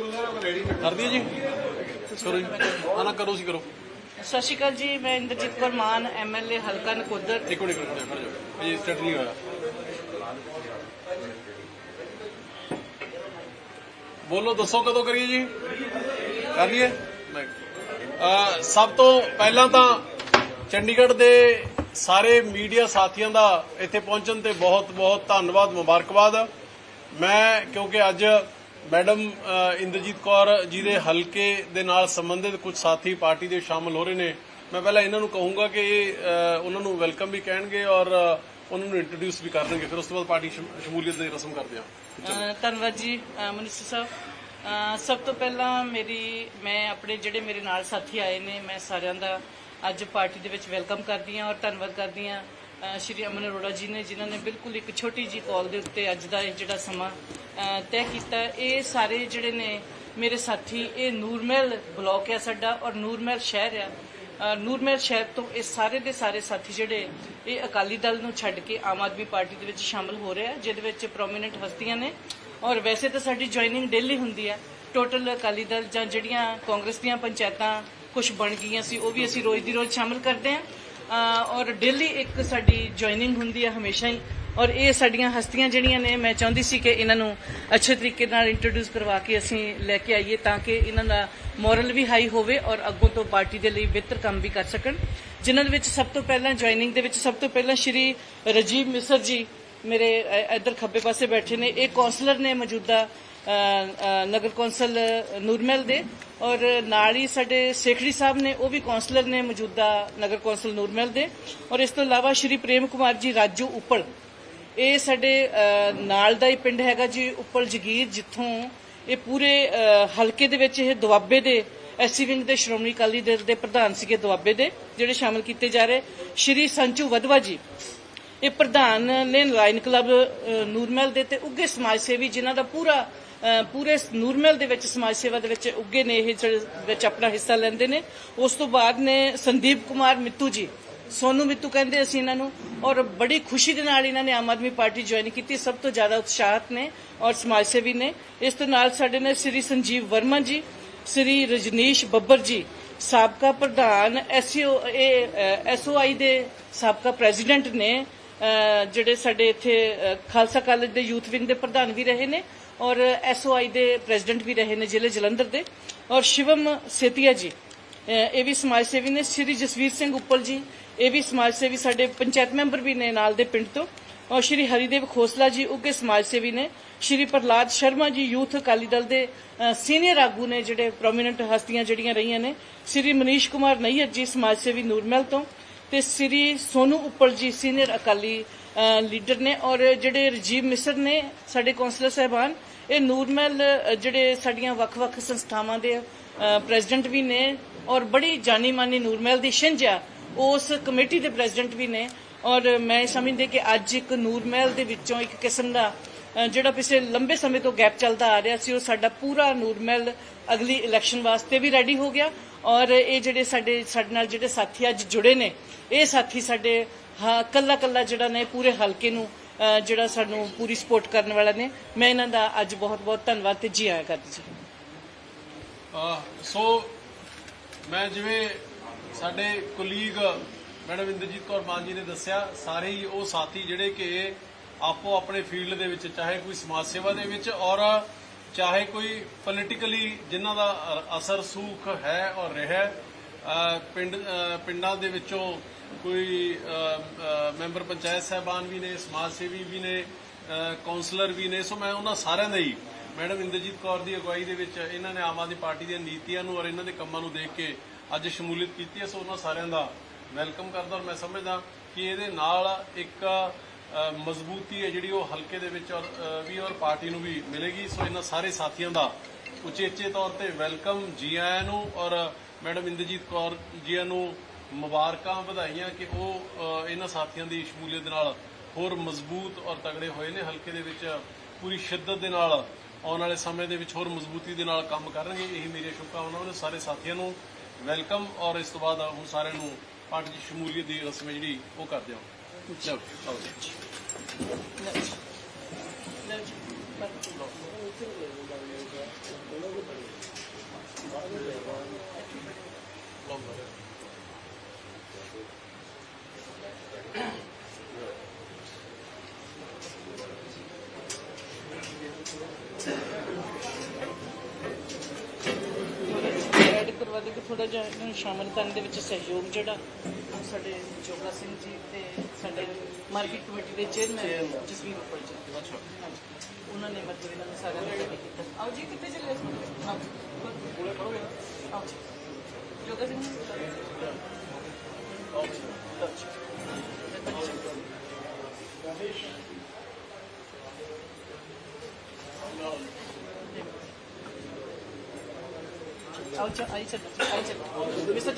ਕਰ ਦਈਏ ਜੀ ਕਰੋ ਜੀ ਨਾ ਕਰੋ ਸੀ ਕਰੋ। ਸਤਿ ਸ਼੍ਰੀ ਅਕਾਲ ਜੀ ਮੈਂ ਇੰਦਰਜੀਤ ਕੌਰ ਮਾਨ ਐਮਐਲਏ ਹਲਕਾ ਨਕੋਦਰ। ਇੱਕ ਮਿੰਟ ਇੱਕ ਮਿੰਟ ਖੜ ਜਾਓ। ਇਹ ਸਟਾਰਟ ਨਹੀਂ ਹੋਇਆ। ਬੋਲੋ ਦੱਸੋ ਕਦੋਂ ਕਰੀਏ ਜੀ? ਕਰ ਲਈਏ ਸਭ ਤੋਂ ਪਹਿਲਾਂ ਤਾਂ ਚੰਡੀਗੜ੍ਹ ਦੇ ਸਾਰੇ ਮੀਡੀਆ ਸਾਥੀਆਂ ਦਾ ਇੱਥੇ ਪਹੁੰਚਣ ਤੇ ਬਹੁਤ ਬਹੁਤ ਧੰਨਵਾਦ ਮੁਬਾਰਕਬਾਦ। ਮੈਂ ਕਿਉਂਕਿ ਅੱਜ ਮੈਡਮ ਇੰਦਰਜੀਤ ਕੌਰ ਜੀ ਦੇ ਹਲਕੇ ਦੇ ਨਾਲ ਸੰਬੰਧਿਤ ਕੁਝ ਸਾਥੀ ਪਾਰਟੀ ਦੇ ਸ਼ਾਮਲ ਹੋ ਰਹੇ ਨੇ। ਮੈਂ ਪਹਿਲਾਂ ਇਹਨਾਂ ਨੂੰ ਕਹੂੰਗਾ ਕਿ ਇਹ ਅਹ, ਉਹਨਾਂ ਨੂੰ ਵੈਲਕਮ ਵੀ ਕਹਿਣਗੇ ਔਰ ਅਹ, ਉਹਨਾਂ ਨੂੰ ਇੰਟਰੋਡਿਊਸ ਵੀ ਕਰ ਦੇਣਗੇ। ਫਿਰ ਉਸ ਤੋਂ ਬਾਅਦ ਪਾਰਟੀ ਸ਼ਮੂਲੀਅਤ ਦੀ ਰਸਮ ਕਰਦੇ ਹਾਂ। ਧੰਨਵਾਦ ਜੀ ਮਨਿਸਟਰ ਸਾਹਿਬ। ਸਭ ਤੋਂ ਪਹਿਲਾਂ ਮੇਰੀ ਮੈਂ ਆਪਣੇ ਜਿਹੜੇ ਮੇਰੇ ਨਾਲ ਸਾਥੀ ਆਏ ਨੇ ਮੈਂ ਸਾਰਿਆਂ ਦਾ ਅੱਜ ਪਾਰਟੀ ਦੇ ਵਿੱਚ ਵੈਲਕਮ ਕਰਦੀ ਹਾਂ ਔਰ ਧੰਨਵਾਦ ਕਰਦੀ ਹਾਂ। ਸ਼੍ਰੀ ਅਮਨ ਅਰੋੜਾ ਜੀ ਨੇ, ਜਿਨ੍ਹਾਂ ਨੇ ਬਿਲਕੁਲ ਇੱਕ ਛੋਟੀ ਜੀ ਕਾਲ ਦੇ ਉੱਤੇ ਅੱਜ ਦਾ ਇਹ ਜਿਹੜਾ ਸਮਾਂ ਤੈਅ ਕੀਤਾ। ਇਹ ਸਾਰੇ ਜਿਹੜੇ ਨੇ ਮੇਰੇ ਸਾਥੀ, ਇਹ ਨੂਰਮਹਿਲ ਬਲਾਕ ਹੈ ਸਾਡਾ ਔਰ ਨੂਰਮਹਿਲ ਸ਼ਹਿਰ ਆ। ਨੂਰਮਹਿਲ ਸ਼ਹਿਰ ਤੋਂ ਇਹ ਸਾਰੇ ਦੇ ਸਾਰੇ ਸਾਥੀ ਜਿਹੜੇ, ਇਹ ਅਕਾਲੀ ਦਲ ਨੂੰ ਛੱਡ ਕੇ ਆਮ ਆਦਮੀ ਪਾਰਟੀ ਦੇ ਵਿੱਚ ਸ਼ਾਮਲ ਹੋ ਰਹੇ ਆ, ਜਿਹਦੇ ਵਿੱਚ ਪ੍ਰੋਮਿਨੈਂਟ ਹਸਤੀਆਂ ਨੇ। ਔਰ ਵੈਸੇ ਤਾਂ ਸਾਡੀ ਜੁਆਇਨਿੰਗ ਡੇਲੀ ਹੁੰਦੀ ਹੈ ਟੋਟਲ ਅਕਾਲੀ ਦਲ ਜਾਂ ਜਿਹੜੀਆਂ ਕਾਂਗਰਸ ਦੀਆਂ ਪੰਚਾਇਤਾਂ ਕੁਝ ਬਣ ਗਈਆਂ ਸੀ, ਉਹ ਵੀ ਅਸੀਂ ਰੋਜ਼ ਦੀ ਰੋਜ਼ ਸ਼ਾਮਲ ਕਰਦੇ ਹਾਂ ਔਰ ਡੇਲੀ ਇੱਕ ਸਾਡੀ ਜੁਆਇਨਿੰਗ ਹੁੰਦੀ ਹੈ ਹਮੇਸ਼ਾ ਹੀ। ਔਰ ਇਹ ਸਾਡੀਆਂ ਹਸਤੀਆਂ ਜਿਹੜੀਆਂ ਨੇ, ਮੈਂ ਚਾਹੁੰਦੀ ਸੀ ਕਿ ਇਹਨਾਂ ਨੂੰ ਅੱਛੇ ਤਰੀਕੇ ਨਾਲ ਇੰਟਰੋਡਿਊਸ ਕਰਵਾ ਕੇ ਅਸੀਂ ਲੈ ਕੇ ਆਈਏ ਤਾਂ ਕਿ ਇਹਨਾਂ ਦਾ ਮੋਰਲ ਵੀ ਹਾਈ ਹੋਵੇ ਔਰ ਅੱਗੋਂ ਤੋਂ ਪਾਰਟੀ ਦੇ ਲਈ ਬਿਹਤਰ ਕੰਮ ਵੀ ਕਰ ਸਕਣ। ਜਿਨ੍ਹਾਂ ਦੇ ਵਿੱਚ ਸਭ ਤੋਂ ਪਹਿਲਾਂ ਜੁਆਇਨਿੰਗ ਦੇ ਵਿੱਚ ਸਭ ਤੋਂ ਪਹਿਲਾਂ ਸ਼੍ਰੀ ਰਜੀਵ ਮਿਸਰ ਜੀ ਮੇਰੇ ਇੱਧਰ ਖੱਬੇ ਪਾਸੇ ਬੈਠੇ ਨੇ। ਇਹ ਕੌਂਸਲਰ ਨੇ ਮੌਜੂਦਾ ਨਗਰ ਕੌਂਸਲ ਨੂਰਮਹਿਲ ਦੇ ਔਰ ਨਾਲ ਹੀ ਸਾਡੇ ਸੇਖੜੀ ਸਾਹਿਬ ਨੇ, ਉਹ ਵੀ ਕਾਉਂਸਲਰ ਨੇ ਮੌਜੂਦਾ ਨਗਰ ਕੌਂਸਲ ਨੂਰਮਹਿਲ ਦੇ। ਔਰ ਇਸ ਤੋਂ ਇਲਾਵਾ ਸ਼੍ਰੀ ਪ੍ਰੇਮ ਕੁਮਾਰ ਜੀ ਰਾਜੂ ਉੱਪਲ। ਇਹ ਸਾਡੇ ਨਾਲ ਦਾ ਹੀ ਪਿੰਡ ਹੈਗਾ ਜੀ, ਉੱਪਲ ਜਗੀਰ, ਜਿੱਥੋਂ ਇਹ ਪੂਰੇ ਹਲਕੇ ਦੇ ਵਿੱਚ ਇਹ ਦੁਆਬੇ ਦੇ ਐਸਸੀ ਵਿੰਗ ਦੇ ਸ਼੍ਰੋਮਣੀ ਅਕਾਲੀ ਦਲ ਦੇ ਪ੍ਰਧਾਨ ਸੀਗੇ ਦੁਆਬੇ ਦੇ, ਜਿਹੜੇ ਸ਼ਾਮਲ ਕੀਤੇ ਜਾ ਰਹੇ। ਸ਼੍ਰੀ ਸੰਚੂ ਵਧਵਾ ਜੀ ਇਹ ਪ੍ਰਧਾਨ ਨੇ ਲਾਇਨ ਕਲੱਬ ਨੂਰਮਹਿਲ ਦੇ ਤੇ ਉੱਗੇ ਸਮਾਜ ਸੇਵੀ ਜਿਨ੍ਹਾਂ ਦਾ ਪੂਰਾ ਪੂਰੇ ਨੂਰਮਹਿਲ ਦੇ ਵਿੱਚ ਸਮਾਜ ਸੇਵਾ ਦੇ ਵਿੱਚ ਉੱਗੇ ਨੇ, ਇਹ ਵਿੱਚ ਆਪਣਾ ਹਿੱਸਾ ਲੈਂਦੇ ਨੇ। ਉਸ ਤੋਂ ਬਾਅਦ ਨੇ ਸੰਦੀਪ ਕੁਮਾਰ ਮਿੱਤੂ ਜੀ, ਸੋਨੂ ਮਿੱਤੂ ਕਹਿੰਦੇ ਅਸੀਂ ਇਹਨਾਂ ਨੂੰ, ਔਰ ਬੜੀ ਖੁਸ਼ੀ ਦੇ ਨਾਲ ਇਹਨਾਂ ਨੇ ਆਮ ਆਦਮੀ ਪਾਰਟੀ ਜੁਆਇਨ ਕੀਤੀ, ਸਭ ਤੋਂ ਜ਼ਿਆਦਾ ਉਤਸ਼ਾਹਤ ਨੇ ਔਰ ਸਮਾਜ ਸੇਵੀ ਨੇ। ਇਸ ਤੋਂ ਨਾਲ ਸਾਡੇ ਨੇ ਸ੍ਰੀ ਸੰਜੀਵ ਵਰਮਾ ਜੀ, ਸ੍ਰੀ ਰਜਨੀਸ਼ ਬੱਬਰ ਜੀ, ਸਾਬਕਾ ਪ੍ਰਧਾਨ ਐਸਓ ਇਹ ਐਸਓਆਈ ਦੇ ਸਾਬਕਾ ਪ੍ਰੈਜ਼ੀਡੈਂਟ ਨੇ ਜਿਹੜੇ ਸਾਡੇ ਇੱਥੇ ਖਾਲਸਾ ਕਾਲਜ ਦੇ ਯੂਥ ਵਿੰਗ ਦੇ ਪ੍ਰਧਾਨ ਵੀ ਰਹੇ ਨੇ ਔਰ ਐਸਓਆਈ ਦੇ ਪ੍ਰੈਜ਼ੀਡੈਂਟ ਵੀ ਰਹੇ ਨੇ ਜ਼ਿਲ੍ਹੇ ਜਲੰਧਰ ਦੇ। ਔਰ ਸ਼ਿਵਮ ਸੇਤੀਆ ਜੀ ਇਹ ਵੀ ਸਮਾਜ ਸੇਵੀ ਨੇ, ਸ੍ਰੀ ਜਸਵੀਰ ਸਿੰਘ ਉੱਪਲ ਜੀ, ਇਹ ਵੀ ਸਮਾਜ ਸੇਵੀ ਸਾਡੇ ਪੰਚਾਇਤ ਮੈਂਬਰ ਵੀ ਨੇ ਨਾਲ ਦੇ ਪਿੰਡ ਤੋਂ। ਔਰ ਸ਼੍ਰੀ ਹਰੀਦੇਵ ਖੋਸਲਾ ਜੀ ਉੱਗੇ ਸਮਾਜ ਸੇਵੀ ਨੇ, ਸ਼੍ਰੀ ਪ੍ਰਹਲਾਦ ਸ਼ਰਮਾ ਜੀ, ਯੂਥ ਅਕਾਲੀ ਦਲ ਦੇ ਸੀਨੀਅਰ ਆਗੂ ਨੇ, ਜਿਹੜੇ ਪ੍ਰੋਮਿਨੈਂਟ ਹਸਤੀਆਂ ਜਿਹੜੀਆਂ ਰਹੀਆਂ ਨੇ, ਸ਼੍ਰੀ ਮਨੀਸ਼ ਕੁਮਾਰ ਨਈਅਰ ਜੀ, ਸਮਾਜ ਸੇਵੀ ਨੂਰਮਹਿਲ ਤੋਂ। ਤੇ ਸ੍ਰੀ ਸੋਨੂ ਉੱਪਲ ਜੀ ਸੀਨੀਅਰ ਅਕਾਲੀ ਲੀਡਰ ਨੇ ਔਰ ਜਿਹੜੇ ਰਜੀਵ ਮਿਸਰ ਨੇ ਸਾਡੇ ਕੌਂਸਲਰ ਸਾਹਿਬਾਨ, ਇਹ ਨੂਰਮਹਿਲ ਜਿਹੜੇ ਸਾਡੀਆਂ ਵੱਖ-ਵੱਖ ਸੰਸਥਾਵਾਂ ਦੇ ਪ੍ਰੈਜ਼ੀਡੈਂਟ ਵੀ ਨੇ ਔਰ ਬੜੀ ਜਾਨੀ ਮਾਨੀ ਨੂਰਮਹਿਲ ਦੀ ਛਿੰਝ ਆ ਉਸ ਕਮੇਟੀ ਦੇ ਪ੍ਰੈਜ਼ੀਡੈਂਟ ਵੀ ਨੇ ਔਰ ਮੈਂ ਸਮਝਦੇ ਕਿ ਅੱਜ ਇੱਕ ਨੂਰਮਹਿਲ ਦੇ ਵਿੱਚੋਂ ਇੱਕ ਕਿਸਮ ਦਾ ਜਿਹੜਾ ਪਿਛਲੇ ਲੰਬੇ ਸਮੇਂ ਤੋਂ ਗੈਪ ਚੱਲਦਾ ਆ ਰਿਹਾ ਸੀ, ਉਹ ਸਾਡਾ ਪੂਰਾ ਨੂਰਮਹਿਲ ਅਗਲੀ ਇਲੈਕਸ਼ਨ ਵਾਸਤੇ ਵੀ ਰੈਡੀ ਹੋ ਗਿਆ ਔਰ ਇਹ ਜਿਹੜੇ ਸਾਡੇ ਸਾਡੇ ਨਾਲ ਜਿਹੜੇ ਸਾਥੀ ਅੱਜ ਜੁੜੇ ਨੇ, ਇਹ ਸਾਥੀ ਸਾਡੇ ਕੱਲਾ ਕੱਲਾ ਜਿਹੜਾ ਨੇ, ਪੂਰੇ ਹਲਕੇ ਨੂੰ ਜਿਹੜਾ ਸਾਨੂੰ ਪੂਰੀ ਸਪੋਰਟ ਕਰਨ ਵਾਲਾ ਨੇ। ਮੈਂ ਇਹਨਾਂ ਦਾ ਅੱਜ ਬਹੁਤ ਬਹੁਤ ਧੰਨਵਾਦ ਤੇ ਜੀ ਆਇਆਂ ਕਰਦੀ ਜੀ ਸੋ ਮੈਂ ਜਿਵੇਂ ਸਾਡੇ ਕੁਲੀਗ ਮੈਡਮ ਇੰਦਰਜੀਤ ਕੌਰ ਮਾਨ ਜੀ ਨੇ ਦੱਸਿਆ, ਸਾਰੇ ਹੀ ਉਹ ਸਾਥੀ ਜਿਹੜੇ ਕਿ ਆਪੋ ਆਪਣੇ ਫੀਲਡ ਦੇ ਵਿੱਚ ਚਾਹੇ ਕੋਈ ਸਮਾਜ ਸੇਵਾ ਦੇ ਵਿੱਚ ਔਰ ਚਾਹੇ ਕੋਈ ਪੋਲੀਟੀਕਲੀ ਜਿਨ੍ਹਾਂ ਦਾ ਅਸਰ ਸੂਖ ਹੈ ਔਰ ਰਿਹਾ ਪਿੰਡ ਪਿੰਡਾਂ ਦੇ ਵਿੱਚੋਂ ਕੋਈ ਮੈਂਬਰ ਪੰਚਾਇਤ ਸਹਿਬਾਨ ਵੀ ਨੇ ਸਮਾਜ ਸੇਵੀ ਵੀ ਨੇ ਅਹ, ਕਾਉਂਸਲਰ ਵੀ ਨੇ ਸੋ ਮੈਂ ਉਹਨਾਂ ਸਾਰਿਆਂ ਦੇ ਹੀ ਮੈਡਮ ਇੰਦਰਜੀਤ ਕੌਰ ਦੀ ਅਗਵਾਈ ਦੇ ਵਿੱਚ ਇਹਨਾਂ ਨੇ ਆਮ ਆਦਮੀ ਪਾਰਟੀ ਦੀਆਂ ਨੀਤੀਆਂ ਨੂੰ ਔਰ ਇਹਨਾਂ ਦੇ ਕੰਮਾਂ ਨੂੰ ਦੇਖ ਕੇ ਅੱਜ ਸ਼ਮੂਲੀਅਤ ਕੀਤੀ ਹੈ ਸੋ ਉਹਨਾਂ ਸਾਰਿਆਂ ਦਾ ਵੈਲਕਮ ਕਰਦਾ ਔਰ ਮੈਂ ਸਮਝਦਾ ਕਿ ਇਹਦੇ ਨਾਲ ਇੱਕ ਮਜ਼ਬੂਤੀ ਹੈ ਜਿਹੜੀ ਉਹ ਹਲਕੇ ਦੇ ਵਿੱਚ ਔਰ ਵੀ ਔਰ ਪਾਰਟੀ ਨੂੰ ਵੀ ਮਿਲੇਗੀ। ਸੋ ਇਹਨਾਂ ਸਾਰੇ ਸਾਥੀਆਂ ਦਾ ਉਚੇਚੇ ਤੌਰ ਤੇ ਵੈਲਕਮ। ਜੀ ਆਇਆਂ ਨੂੰ ਔਰ, ਮੈਡਮ ਇੰਦਰਜੀਤ ਕੌਰ ਜੀਆਂ ਨੂੰ ਮੁਬਾਰਕਾਂ ਵਧਾਈਆਂ ਕਿ ਉਹ ਇਹਨਾਂ ਸਾਥੀਆਂ ਦੀ ਸ਼ਮੂਲੀਅਤ ਦੇ ਨਾਲ ਹੋਰ ਮਜ਼ਬੂਤ ਔਰ ਤਗੜੇ ਹੋਏ ਨੇ। ਹਲਕੇ ਦੇ ਵਿੱਚ ਪੂਰੀ ਸ਼ਿੱਦਤ ਦੇ ਨਾਲ ਆਉਣ ਵਾਲੇ ਸਮੇਂ ਦੇ ਵਿੱਚ ਹੋਰ ਮਜ਼ਬੂਤੀ ਦੇ ਨਾਲ ਕੰਮ ਕਰਨਗੇ। ਇਹੀ ਮੇਰੀਆਂ ਸ਼ੁਭਕਾਮਨਾਵਾਂ ਨੇ। ਸਾਰੇ ਸਾਥੀਆਂ ਨੂੰ ਵੈਲਕਮ। ਔਰ ਇਸ ਤੋਂ ਬਾਅਦ ਹੁਣ ਸਾਰਿਆਂ ਨੂੰ ਪਾਰਟੀ ਦੀ ਸ਼ਮੂਲੀਅਤ ਦੀ ਰਸਮ ਜਿਹੜੀ ਉਹ ਕਰਦੇ ਹਾਂ। Note. Oh, note. ਥੋੜਾ ਜਿਹਾ ਇਹਨਾਂ ਨੂੰ ਸ਼ਾਮਲ ਕਰਨ ਦੇ ਵਿੱਚ ਸਹਿਯੋਗ ਜਿਹੜਾ ਸਾਡੇ ਜੋਗਾ ਸਿੰਘ ਜੀ ਤੇ ਸਾਡੇ ਮਾਰਕੀਟ ਕਮੇਟੀ ਦੇ ਚੇਅਰਮੈਨ ਜਸਵੀਰ ਉੱਪਰ ਜੀ। ਅੱਛਾ। ਉਹਨਾਂ ਨੇ ਮਤਲਬ ਇਹਨਾਂ ਨੂੰ ਸਾਰਿਆਂ ਨੂੰ ready ਕੀਤਾ। ਆਓ ਜੀ ਕਿੱਥੇ ਚੱਲੇ ਸੀ ਆਓ ਜੀ ਕੋਲੇ ਖੜੋ ਆਓ ਜੀ। ਜੋਗਾ ਸਿੰਘ ਜੀ। ਆਓ ਜੀ।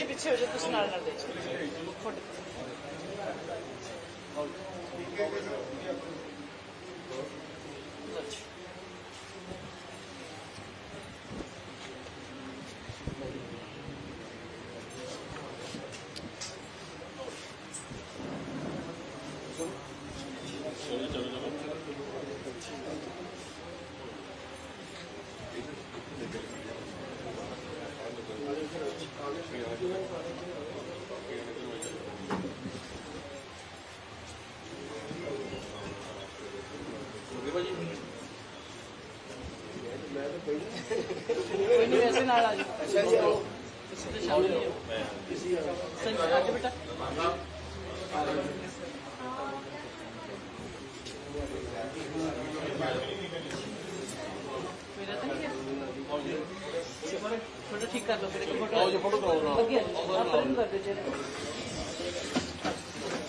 ਪਿੱਛੇ ਹੋ ਜਾਓ ਤੁਸੀਂ ਨਾਲ ਨਾਲ ਦੇ ਜਾਓ ਫੋਟੋ ਨਾਲ ਆ ਜਾਓ। ਅੱਛਾ ਜੀ ਆਓ ਤੁਸੀਂ ਤਾਂ ਸ਼ਾਮਲ ਹੀ ਹੋ ਸੰਜੇ ਅੱਜ ਬੇਟਾ ਮੇਰਾ ਤਾਂ ਨਹੀਂ ਹੈ ਥੋੜਾ ਠੀਕ ਕਰ ਲਓ ਫਿਰ ਇੱਕ ਫੋਟੋ ਆਓ ਜੀ ਫੋਟੋ ਕਰਾਓ ਨਾਲ ਅੱਗੇ ਆ ਨੂੰ ਕਰ ਦਿਓ ਜੀ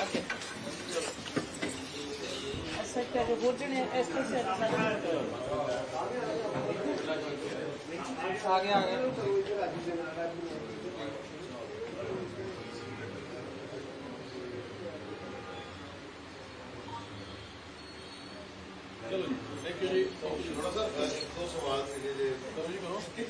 ਅੱਗੇ ਐਸਾ ਹੋਰ ਜਣੇ ਇਸ ਤਰ੍ਹਾਂ ਸੇ ਆ ਗਿਆ ਆ ਗਿਆ ਚਲੋ ਜੀ ਥੈਂਕ ਯੂ ਜੀ ਥੋੜਾ ਸਰ ਦੋ ਸਵਾਲ ਸੀਗੇ ਜੇ। ਕਰੋ ਜੀ ਕਰੋ